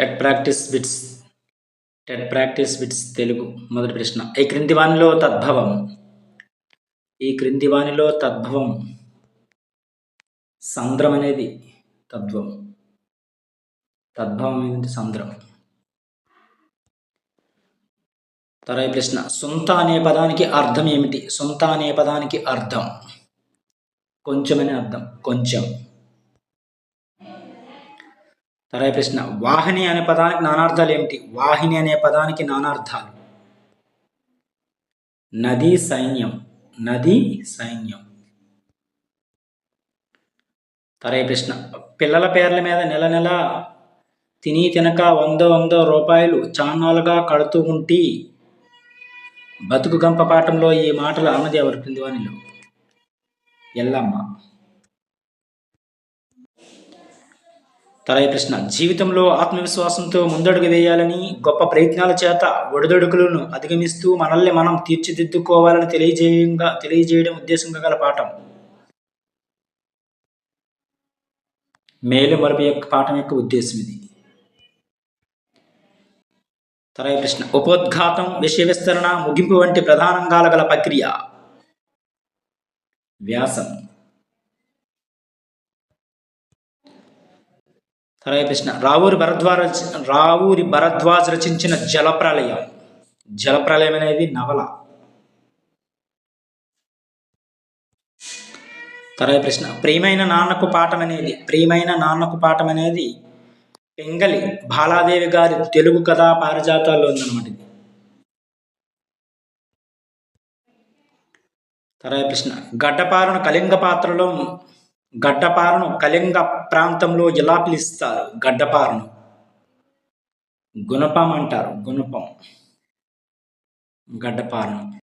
TET practice bits TET practice bits Telugu మొదటి ప్రశ్న. ఈ క్రింది వాణిలో తద్భవం. ఈ క్రింది వాణిలో తద్భవం. సంద్రం అనేది తద్భవం. తద్భవం ఏంటంటే సంద్రం. తర్వాత ప్రశ్న. సొంత అనే పదానికి అర్థం ఏమిటి? సొంత అనే పదానికి అర్థం. కొంచెం అనే అర్థం. కొంచెం. తర్వాత ప్రశ్న వాహిని అనే పదానికి నానార్థాలు ఏమిటి? వాహిని అనే పదానికి నానార్థాలు. నది సైన్యం నది సైన్యం. తర్వాత ప్రశ్న పిల్లల పేర్ల మీద నెల నెల తిని తినక వంద వంద రూపాయలు చాన్నాలుగా కడుతూ ఉంటి బతుకు గంప పాఠంలో ఈ మాటలు అన్నది ఎవరు వానిలో? ఎల్లమ్మ. తరాయి ప్రశ్న. జీవితంలో ఆత్మవిశ్వాసంతో ముందడుగు వేయాలని గొప్ప ప్రయత్నాల చేత ఒడిదొడుకులను అధిగమిస్తూ మనల్ని మనం తీర్చిదిద్దుకోవాలని తెలియజేయంగా తెలియజేయడం ఉద్దేశంగా గల పాఠం. మేలు మరపు యొక్క పాఠం యొక్క ఉద్దేశం ఇది. తరాయి ప్రశ్న. ఉపోద్ఘాతం విషయ విస్తరణ ముగింపు వంటి ప్రధానంగా గల ప్రక్రియ. వ్యాసం. తర్వాత ప్రశ్న రావూరి భరద్వాజ రావూరి భరద్వాజ్ రచించిన జలప్రలయం. జలప్రలయం అనేది నవల. తర్వాత ప్రశ్న ప్రియమైన నాన్నకు పాఠం అనేది ప్రియమైన నాన్నకు పాఠం అనేది పెంగలి బాలాదేవి గారి తెలుగు కథా పారిజాతాల్లో ఉందన్నమాట ఇది. తర్వాత ప్రశ్న గడ్డపారును కళింగ పాత్రలో గడ్డపారను కళింగ ప్రాంతంలో ఎలా పిలుస్తారు? గడ్డపారను. గుణపం అంటారు గుణపం గడ్డపారను.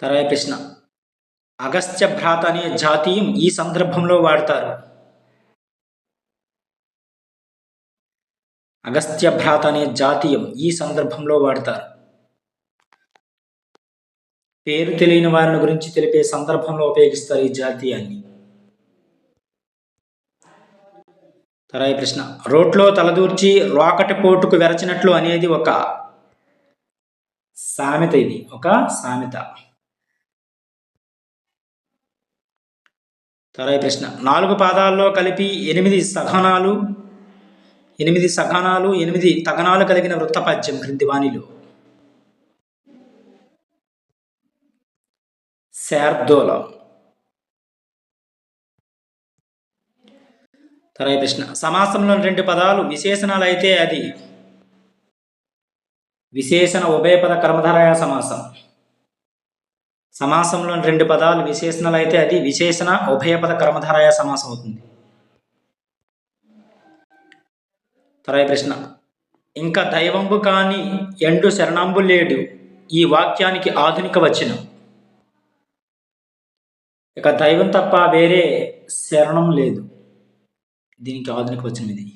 తర్వాత ప్రశ్న. అగస్త్య భ్రాత అనే జాతీయం ఈ సందర్భంలో వాడతారు. అగస్త్య భ్రాత అనే జాతీయం ఈ సందర్భంలో వాడతారు. పేరు తెలియని వారిని గురించి తెలిపే సందర్భంలో ఉపయోగిస్తారు ఈ జాతీయాన్ని. తరాయి ప్రశ్న. రోట్లో తలదూర్చి రోకటి పోటుకు వెరచినట్లు అనేది ఒక సామెత ఇది. ఒక సామెత. తరాయి ప్రశ్న. నాలుగు పాదాల్లో కలిపి ఎనిమిది సఘనాలు ఎనిమిది సఘనాలు ఎనిమిది తగనాలు కలిగిన వృత్తపద్యం క్రింది వాణిలో. శార్దోలం. తర్వాత ప్రశ్న. సమాసంలో రెండు పదాలు విశేషణాలు అయితే అది? విశేషణ ఉభయపద కర్మధారయ సమాసం. సమాసంలో రెండు పదాలు విశేషణాలు అయితే అది? విశేషణ ఉభయపద కర్మధారయ సమాసం అవుతుంది. తర్వాత ప్రశ్న. ఇంకా దైవంబు కాని ఎండు శరణంబు లేడు. ఈ వాక్యానికి ఆధునిక వచనం. ఇక దైవం తప్ప వేరే శరణం లేదు. దీనికి ఆధునిక వచనం ఇది.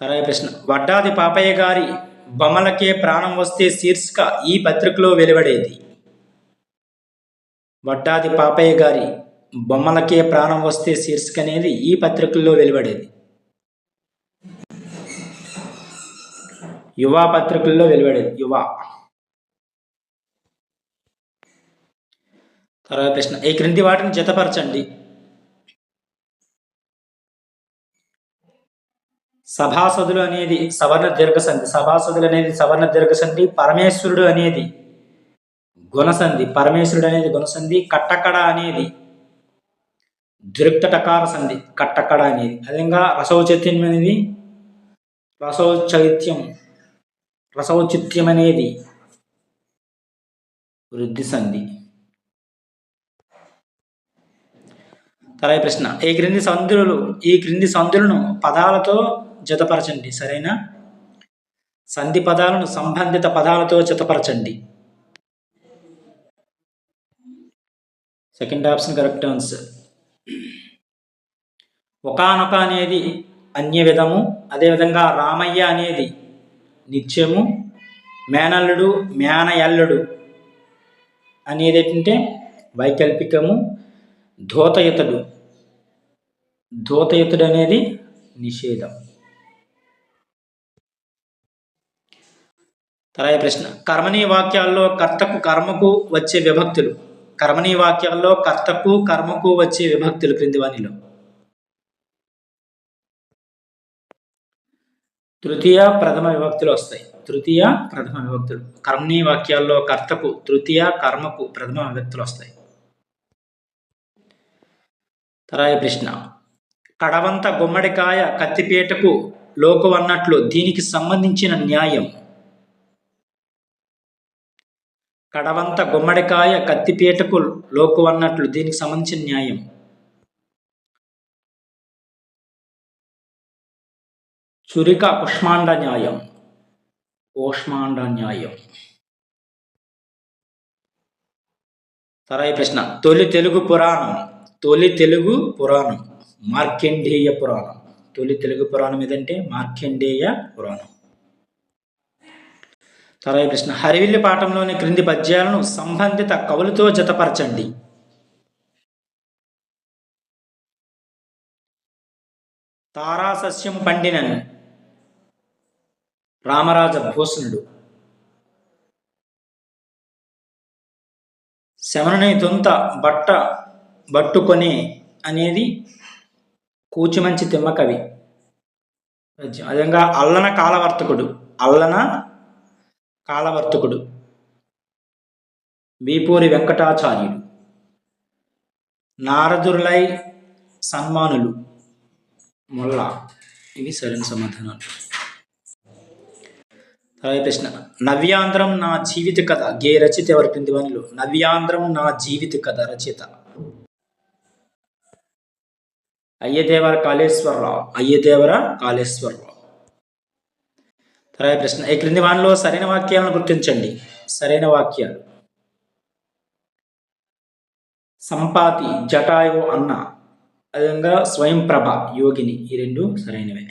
తర్వాత ప్రశ్న వడ్డాది పాపయ్య గారి బొమ్మలకే ప్రాణం వస్తే శీర్షిక ఈ పత్రికలో వెలువడేది. వడ్డాది పాపయ్య గారి బొమ్మలకే ప్రాణం వస్తే శీర్షిక అనేది ఈ పత్రికల్లో వెలువడేది. యువ పత్రికల్లో వెలువడేది. యువ. తర్వాత ప్రశ్న ఈ క్రింది వాటిని జతపరచండి. సభాసదులు అనేది సవర్ణ దీర్ఘసంధి. సభాసదులు అనేది సవర్ణ దీర్ఘసంధి పరమేశ్వరుడు అనేది గుణసంధి. పరమేశ్వరుడు అనేది గుణసంధి కట్టకడ అనేది దృక్తటకార సంధి. కట్టకడ అనేది. అదేవిధంగా రసౌచిత్యం అనేది రసౌచైత్యం. రసౌచిత్యం అనేది వృద్ధి సంధి. తర్వాత ప్రశ్న. ఈ క్రింది సంధులు ఈ క్రింది సంధులను పదాలతో జతపరచండి సరేనా? సంధి పదాలను సంబంధిత పదాలతో జతపరచండి. సెకండ్ ఆప్షన్ కరెక్ట్ ఆన్సర్ ఒకనొక అనేది అన్య విధము అదేవిధంగా రామయ్య అనేది నిత్యము మేనల్లుడు మేనయల్లుడు అనేది ఏంటంటే వైకల్పికము ధోతయుతుడు. ధోతయుతుడు అనేది నిషేధం. తర్వాత ప్రశ్న. కర్మణీ వాక్యాల్లో కర్తకు కర్మకు వచ్చే విభక్తులు. కర్మణీ వాక్యాల్లో కర్తకు కర్మకు వచ్చే విభక్తులు క్రింది వాణిలో. తృతీయ ప్రథమ విభక్తులు వస్తాయి. తృతీయ ప్రథమ విభక్తులు. కర్మణీ వాక్యాల్లో కర్తకు తృతీయ కర్మకు ప్రథమ విభక్తులు వస్తాయి. తర్వాత ప్రశ్న. కడవంత గుమ్మడికాయ కత్తిపేటకు లోకు అన్నట్లు దీనికి సంబంధించిన న్యాయం కడవంత గుమ్మడికాయ కత్తిపీటకు లోకు అన్నట్లు దీనికి సంబంధించిన న్యాయం. చురిక పుష్మాండ న్యాయం. ఓష్మాండ న్యాయం. తరాయి ప్రశ్న. తొలి తెలుగు పురాణం. తొలి తెలుగు పురాణం. మార్కండేయ పురాణం. తొలి తెలుగు పురాణం ఏదంటే మార్కండేయ పురాణం. తర్వాత ప్రశ్న హరివిల్లి పాఠంలోని క్రింది పద్యాలను సంబంధిత కవులతో జతపరచండి. తారాసస్యం పండిన రామరాజ భూషణుడు శమనుని దొంత బట్ట బట్టుకొని అనేది కూచిమంచి తిమ్మకవి. అదేవిధంగా అల్లన కాలవర్తకుడు. అల్లన కాలవర్తకుడు. వీపూరి వెంకటాచార్యుడు. నారదురులై సన్మానులు. మొల్ల. ఇవి సరైన సమాధానాలు. తర్వాత ప్రశ్న. నవ్యాంధ్రం నా జీవిత కథ. గే రచిత ఎవరి క్రింది నవ్యాంధ్రం నా జీవిత కథ రచయిత అయ్యదేవర కాళేశ్వరరావు. అయ్యదేవర కాళేశ్వరరావు. తర్వాత ప్రశ్న ఈ క్రింది వానిలో సరైన వాక్యాలను గుర్తించండి? సరైన వాక్యాలు సంపాతి జటాయు అన్న అదేవిధంగా స్వయం ప్రభ యోగిని. ఈ రెండు సరైనవే.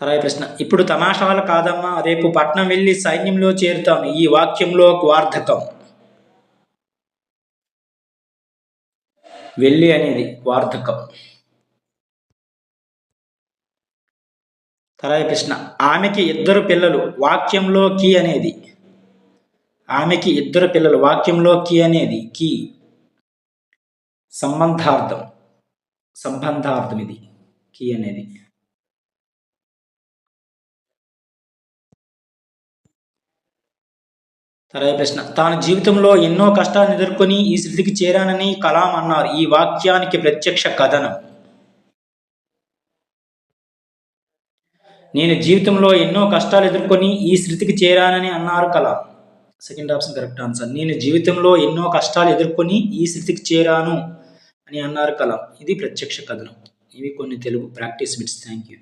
తర్వాత ప్రశ్న ఇప్పుడు తమాషాలు కాదమ్మా రేపు పట్నం వెళ్ళి సైన్యంలో చేరుతాను. ఈ వాక్యంలో వార్ధకం. వెళ్ళి అనేది వార్ధకం. తర్వాత కృష్ణ ఆమెకి ఇద్దరు పిల్లలు వాక్యంలో కీ అనేది. ఆమెకి ఇద్దరు పిల్లలు వాక్యంలో కీ అనేది కీ. సంబంధార్థం సంబంధార్థం ఇది కీ అనేది. తర్వాత ప్రశ్న తాను జీవితంలో ఎన్నో కష్టాలను ఎదుర్కొని ఈ స్థితికి చేరానని కలాం అన్నారు. ఈ వాక్యానికి ప్రత్యక్ష కథనం. నేను జీవితంలో ఎన్నో కష్టాలు ఎదుర్కొని ఈ స్థితికి చేరానని అన్నారు కళ. సెకండ్ ఆప్షన్ కరెక్ట్ ఆన్సర్ నేను జీవితంలో ఎన్నో కష్టాలు ఎదుర్కొని ఈ స్థితికి చేరాను అని అన్నారు కలాం ఇది ప్రత్యక్ష కథనం. ఇవి కొన్ని Telugu practice bits thank you